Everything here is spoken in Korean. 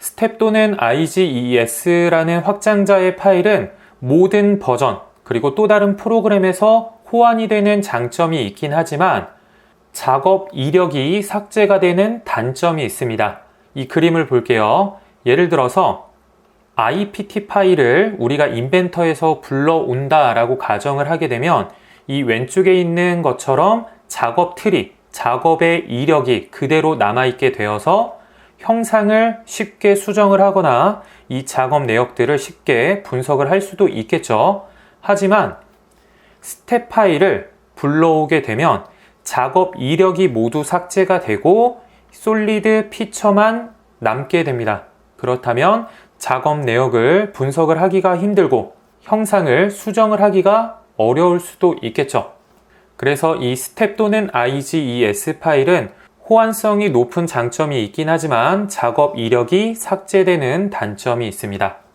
스텝 또는 IGES라는 확장자의 파일은 모든 버전, 그리고 또 다른 프로그램에서 호환이 되는 장점이 있긴 하지만 작업 이력이 삭제가 되는 단점이 있습니다. 이 그림을 볼게요. 예를 들어서 IPT 파일을 우리가 인벤터에서 불러온다라고 가정을 하게 되면 이 왼쪽에 있는 것처럼 작업 트리, 작업의 이력이 그대로 남아있게 되어서 형상을 쉽게 수정을 하거나 이 작업 내역들을 쉽게 분석을 할 수도 있겠죠. 하지만 스텝 파일을 불러오게 되면 작업 이력이 모두 삭제가 되고 솔리드 피처만 남게 됩니다. 그렇다면 작업 내역을 분석을 하기가 힘들고 형상을 수정을 하기가 어려울 수도 있겠죠. 그래서 이 스텝 또는 IGES 파일은 호환성이 높은 장점이 있긴 하지만 작업 이력이 삭제되는 단점이 있습니다.